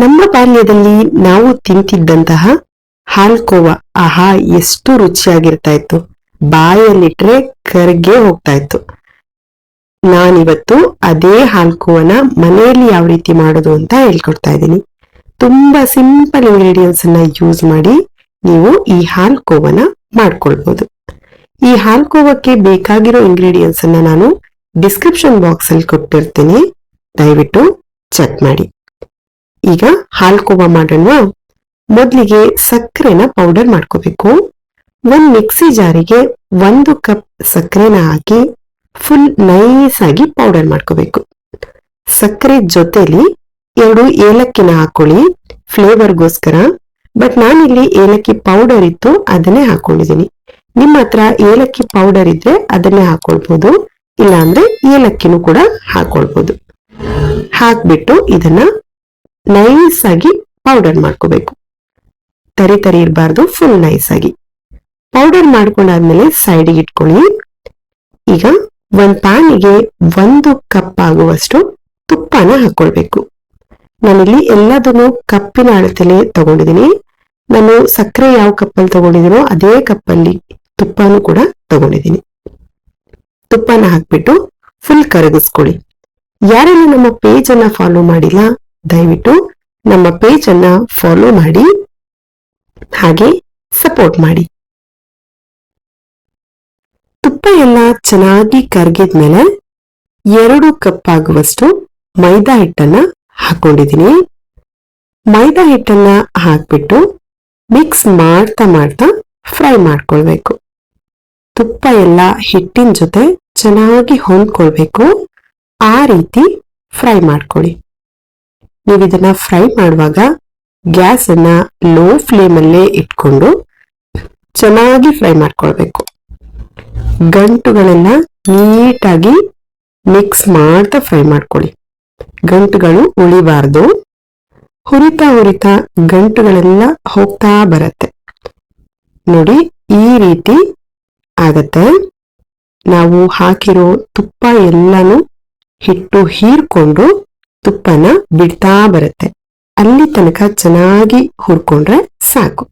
ನಮ್ಮ ಬಾಲ್ಯದಲ್ಲಿ ನಾವು ತಿಂತಿದ್ದಂತಹ ಹಾಲ್ಕೋವ, ಆಹಾ, ಎಷ್ಟು ರುಚಿಯಾಗಿರ್ತಾ ಇತ್ತು ಬಾಯಲ್ಲಿಟ್ರೆ ಕರ್ಗೆ ಹೋಗ್ತಾ ಇತ್ತು ನಾನಿವತ್ತು ಅದೇ ಹಾಲ್ಕೋವನ ಮನೆಯಲ್ಲಿ ಯಾವ ರೀತಿ ಮಾಡೋದು ಅಂತ ಹೇಳ್ಕೊಡ್ತಾ ಇದ್ದೀನಿ. ತುಂಬಾ ಸಿಂಪಲ್ ಇಂಗ್ರೀಡಿಯೆಂಟ್ಸ್ ಅನ್ನ ಯೂಸ್ ಮಾಡಿ ನೀವು ಈ ಹಾಲ್ಕೋವನ ಮಾಡ್ಕೊಳ್ಬಹುದು ಈ ಹಾಲ್ಕೋವಕ್ಕೆ ಬೇಕಾಗಿರೋ ಇಂಗ್ರೀಡಿಯೆಂಟ್ಸ್ ಅನ್ನ ನಾನು ಡಿಸ್ಕ್ರಿಪ್ಷನ್ ಬಾಕ್ಸ್ ಅಲ್ಲಿ ಕೊಟ್ಟಿರ್ತೀನಿ. ದಯವಿಟ್ಟು ಚೆಕ್ ಮಾಡಿ. ಈಗ ಹಾಲ್ಕೋವಾ ಮಾಡೋಣ. ಮೊದಲಿಗೆ ಸಕ್ಕರೆನ ಪೌಡರ್ ಮಾಡ್ಕೋಬೇಕು. ಒಂದ್ ಮಿಕ್ಸಿ ಜಾರಿಗೆ ಒಂದು ಕಪ್ ಸಕ್ಕರೆನ ಹಾಕಿ ಫುಲ್ ನೈಸ್ ಆಗಿ ಪೌಡರ್ ಮಾಡ್ಕೋಬೇಕು. ಸಕ್ಕರೆ ಜೊತೆಲಿ ಎರಡು ಏಲಕ್ಕಿನ ಹಾಕೊಳ್ಳಿ ಫ್ಲೇವರ್ಗೋಸ್ಕರ ಬಟ್ ನಾನಿಲ್ಲಿ ಏಲಕ್ಕಿ ಪೌಡರ್ ಇತ್ತು, ಅದನ್ನೇ ಹಾಕೊಂಡಿದ್ದೀನಿ. ನಿಮ್ಮ ಹತ್ರ ಏಲಕ್ಕಿ ಪೌಡರ್ ಇದ್ರೆ ಅದನ್ನೇ ಹಾಕೊಳ್ಬಹುದು ಇಲ್ಲಾಂದ್ರೆ ಏಲಕ್ಕಿನೂ ಕೂಡ ಹಾಕೊಳ್ಬಹುದು ಹಾಕ್ಬಿಟ್ಟು ಇದನ್ನ ನೈಸ್ ಆಗಿ ಪೌಡರ್ ಮಾಡ್ಕೋಬೇಕು. ತರಿ ತರಿ ಇರಬಾರ್ದು ಫುಲ್ ನೈಸ್ ಆಗಿ. ಪೌಡರ್ ಮಾಡ್ಕೊಂಡಾದ್ಮೇಲೆ ಸೈಡಿಗೆ ಇಟ್ಕೊಳ್ಳಿ. ಈಗ ಒಂದ್ ಪ್ಯಾನಿಗೆ ಒಂದು ಕಪ್ ಆಗುವಷ್ಟು ತುಪ್ಪನ ಹಾಕೊಳ್ಬೇಕು. ನಾನಿಲ್ಲಿ ಎಲ್ಲದನ್ನು ಕಪ್ಪಿನ ಅಳತೆಲೆ ತಗೊಂಡಿದ್ದೀನಿ ನಾನು ಸಕ್ಕರೆ ಯಾವ ಕಪ್ಪಲ್ಲಿ ತಗೊಂಡಿದೀನೋ ಅದೇ ಕಪ್ಪಲ್ಲಿ ತುಪ್ಪನೂ ಕೂಡ ತಗೊಂಡಿದ್ದೀನಿ ತುಪ್ಪನ ಹಾಕ್ಬಿಟ್ಟು ಫುಲ್ ಕರಗಿಸ್ಕೊಳ್ಳಿ. ಯಾರೆಲ್ಲ ನಮ್ಮ ಪೇಜ್ ಅನ್ನ ಫಾಲೋ ಮಾಡಿಲ್ಲ ದಯವಿಟ್ಟು ನಮ್ಮ ಪೇಜ್ ಅನ್ನ ಫಾಲೋ ಮಾಡಿ, ಹಾಗೆ ಸಪೋರ್ಟ್ ಮಾಡಿ. ತುಪ್ಪ ಎಲ್ಲ ಚೆನ್ನಾಗಿ ಕರಗಿದ್ಮೇಲೆ ಎರಡು ಕಪ್ ಆಗುವಷ್ಟು ಮೈದಾ ಹಿಟ್ಟನ್ನ ಹಾಕೊಂಡಿದ್ದೀನಿ. ಮೈದಾ ಹಿಟ್ಟನ್ನ ಹಾಕ್ಬಿಟ್ಟು ಮಿಕ್ಸ್ ಮಾಡ್ತಾ ಮಾಡ್ತಾ ಫ್ರೈ ಮಾಡ್ಕೊಳ್ಬೇಕು. ತುಪ್ಪ ಎಲ್ಲ ಹಿಟ್ಟಿನ ಜೊತೆ ಚೆನ್ನಾಗಿ ಹೊಂದ್ಕೊಳ್ಬೇಕು. ಆ ರೀತಿ ಫ್ರೈ ಮಾಡ್ಕೊಳ್ಳಿ. ನೀವು ಇದನ್ನ ಫ್ರೈ ಮಾಡುವಾಗ ಗ್ಯಾಸ್ ಅನ್ನ ಲೋ ಫ್ಲೇಮ್ ಅಲ್ಲೇ ಇಟ್ಕೊಂಡು ಚೆನ್ನಾಗಿ ಫ್ರೈ ಮಾಡ್ಕೊಳ್ಬೇಕು. ಗಂಟುಗಳನ್ನ ನೀಟಾಗಿ ಮಿಕ್ಸ್ ಮಾಡ್ತಾ ಫ್ರೈ ಮಾಡ್ಕೊಳ್ಳಿ. ಗಂಟುಗಳು ಉಳಿಬಾರ್ದು. ಹುರಿತಾ ಹುರಿತಾ ಗಂಟುಗಳೆಲ್ಲ ಹೋಗ್ತಾ ಬರತ್ತೆ. ನೋಡಿ, ಈ ರೀತಿ ಆಗತ್ತೆ. ನಾವು ಹಾಕಿರೋ ತುಪ್ಪ ಎಲ್ಲಾನು ಹಿಟ್ಟು ಹೀರ್ಕೊಂಡು ತುಪ್ಪನ ಬಿಡ್ತಾ ಬರುತ್ತೆ. ಅಲ್ಲಿ ತನಕ ಚೆನ್ನಾಗಿ ಹುರ್ಕೊಂಡ್ರೆ ಸಾಕು.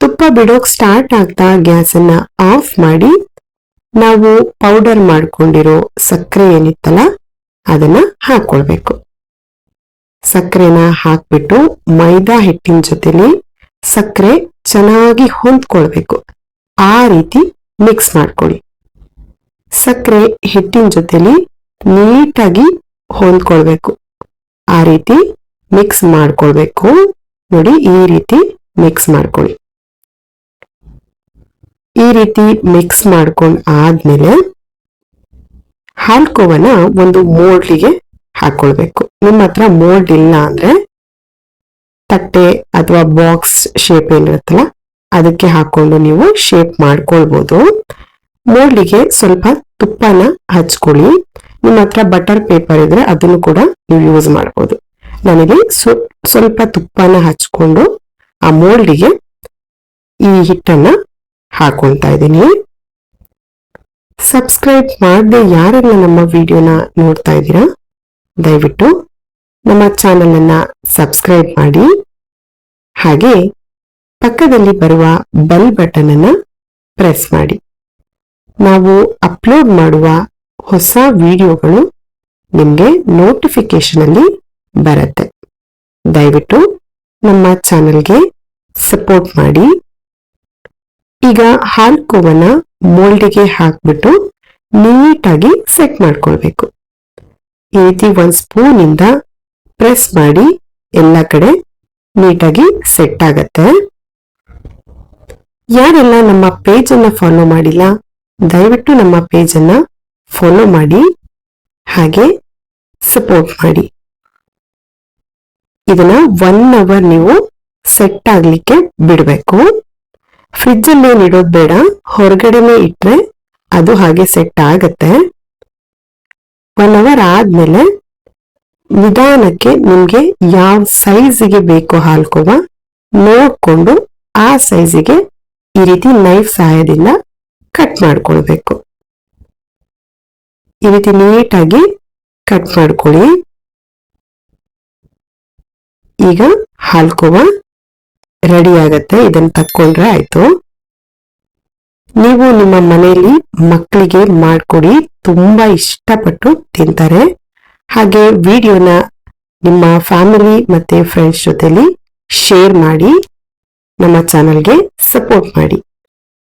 ತುಪ್ಪ ಬಿಡೋಕ್ ಸ್ಟಾರ್ಟ್ ಆಗ್ತಾ ಗ್ಯಾಸ್ ಅನ್ನ ಆಫ್ ಮಾಡಿ ನಾವು ಪೌಡರ್ ಮಾಡ್ಕೊಂಡಿರೋ ಸಕ್ಕರೆ ಏನಿತ್ತಲ್ಲ, ಅದನ್ನ ಹಾಕೊಳ್ಬೇಕು. ಸಕ್ಕರೆನ ಹಾಕ್ಬಿಟ್ಟು ಮೈದಾ ಹಿಟ್ಟಿನ ಜೊತೆಲಿ ಸಕ್ಕರೆ ಚೆನ್ನಾಗಿ ಹೊಂದ್ಕೊಳ್ಬೇಕು. ಆ ರೀತಿ ಮಿಕ್ಸ್ ಮಾಡ್ಕೊಳ್ಳಿ. ಸಕ್ಕರೆ ಹಿಟ್ಟಿನ ಜೊತೆಲಿ ನೀಟಾಗಿ ಹೊಂದ್ಕೊಳ್ಬೇಕು. ಆ ರೀತಿ ಮಿಕ್ಸ್ ಮಾಡ್ಕೊಳ್ಬೇಕು. ನೋಡಿ, ಈ ರೀತಿ ಮಿಕ್ಸ್ ಮಾಡ್ಕೊಳ್ಳಿ. ಈ ರೀತಿ ಮಿಕ್ಸ್ ಮಾಡ್ಕೊಂಡ್ ಆದ್ಮೇಲೆ ಹಾಲ್ಕೋವನ್ನ ಒಂದು ಮೋಲ್ಡ್ಗೆ ಹಾಕೊಳ್ಬೇಕು. ನಿಮ್ಮ ಹತ್ರ ಮೋಲ್ಡ್ ಇಲ್ಲ ಅಂದ್ರೆ ತಟ್ಟೆ ಅಥವಾ ಬಾಕ್ಸ್ ಶೇಪ್ ಏನಿರುತ್ತಲ್ಲ, ಅದಕ್ಕೆ ಹಾಕೊಂಡು ನೀವು ಶೇಪ್ ಮಾಡ್ಕೊಳ್ಬಹುದು ಮೋಲ್ಡಿಗೆ ಸ್ವಲ್ಪ ತುಪ್ಪನ ಹಚ್ಕೊಳ್ಳಿ. ನಿಮ್ಮ ಹತ್ರ ಬಟರ್ ಪೇಪರ್ ಇದ್ರೆ ಅದನ್ನು ಕೂಡ ನೀವು ಯೂಸ್ ಮಾಡಬಹುದು ನನಗೆ ಸ್ವ- ಸ್ವಲ್ಪ ತುಪ್ಪನ ಹಚ್ಕೊಂಡು ಆ ಮೋಲ್ಡಿಗೆ ಈ ಹಿಟ್ಟನ್ನ ಹಾಕೊಳ್ತಾ ಇದ್ದೀನಿ. ಸಬ್ಸ್ಕ್ರೈಬ್ ಮಾಡದೆ ಯಾರೆಲ್ಲ ನಮ್ಮ ವಿಡಿಯೋನ ನೋಡ್ತಾ ಇದ್ದೀರಾ, ದಯವಿಟ್ಟು ನಮ್ಮ ಚಾನೆಲ್ ಅನ್ನ ಸಬ್ಸ್ಕ್ರೈಬ್ ಮಾಡಿ. ಹಾಗೆ ಪಕ್ಕದಲ್ಲಿ ಬರುವ ಬೆಲ್ ಬಟನ್ ಅನ್ನ ಪ್ರೆಸ್ ಮಾಡಿ. ನಾವು ಅಪ್ಲೋಡ್ ಮಾಡುವ ಹೊಸ ವಿಡಿಯೋಗಳು ನಿಮಗೆ ನೋಟಿಫಿಕೇಶನ್ ಅಲ್ಲಿ ಬರುತ್ತೆ. ದಯವಿಟ್ಟು ನಮ್ಮ ಚಾನೆಲ್ಗೆ ಸಪೋರ್ಟ್ ಮಾಡಿ. ಈಗ ಹಾಲ್ಕೋವನ ಮೋಲ್ಡಿಗೆ ಹಾಕ್ಬಿಟ್ಟು ನೀಟಾಗಿ ಸೆಟ್ ಮಾಡ್ಕೊಳ್ಬೇಕು. ಈ ರೀತಿ ಒಂದು ಸ್ಪೂನ್ ಇಂದ ಪ್ರೆಸ್ ಮಾಡಿ ಎಲ್ಲ ಕಡೆ ನೀಟಾಗಿ ಸೆಟ್ ಆಗತ್ತೆ. ಯಾರೆಲ್ಲ ನಮ್ಮ ಪೇಜ್ ಅನ್ನ ಫಾಲೋ ಮಾಡಿಲ್ಲ, ದಯವಿಟ್ಟು ನಮ್ಮ ಪೇಜ್ ಅನ್ನ ಫಾಲೋ ಮಾಡಿ, ಹಾಗೆ ಸಪೋರ್ಟ್ ಮಾಡಿ. ಇದನ್ನ ಒನ್ ಅವರ್ ನೀವು ಸೆಟ್ ಆಗ್ಲಿಕ್ಕೆ ಬಿಡಬೇಕು. ಫ್ರಿಜ್ ಅಲ್ಲಿ ಇಡೋದು ಬೇಡ, ಹೊರಗಡೆನೆ ಇಟ್ರೆ ಅದು ಹಾಗೆ ಸೆಟ್ ಆಗತ್ತೆ. ಒನ್ ಅವರ್ ಆದ್ಮೇಲೆ ನಿಧಾನಕ್ಕೆ ನಿಮ್ಗೆ ಯಾವ ಸೈಜ್ಗೆ ಬೇಕೋ ಹಾಲ್ಕೋವ ನೋಡ್ಕೊಂಡು ಆ ಸೈಜಿಗೆ ಈ ರೀತಿ ನೈಫ್ ಸಹಾಯದಿಂದ ಕಟ್ ಮಾಡ್ಕೊಳ್ಬೇಕು. ಈ ರೀತಿ ನೀಟಾಗಿ ಕಟ್ ಮಾಡ್ಕೊಳ್ಳಿ. ಈಗ ಹಾಲ್ಕೋವ ರೆಡಿ ಆಗತ್ತೆ, ಇದನ್ನ ತಕ್ಕೊಂಡ್ರೆ ಆಯ್ತು. ನೀವು ನಿಮ್ಮ ಮನೆಯಲ್ಲಿ ಮಕ್ಕಳಿಗೆ ಮಾಡ್ಕೊಡಿ, ತುಂಬಾ ಇಷ್ಟಪಟ್ಟು ತಿಂತಾರೆ. ಹಾಗೆ ವಿಡಿಯೋನ ನಿಮ್ಮ ಫ್ಯಾಮಿಲಿ ಮತ್ತೆ ಫ್ರೆಂಡ್ಸ್ ಜೊತೆಲಿ ಶೇರ್ ಮಾಡಿ, ನಮ್ಮ ಚಾನಲ್ಗೆ ಸಪೋರ್ಟ್ ಮಾಡಿ.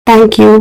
Thank you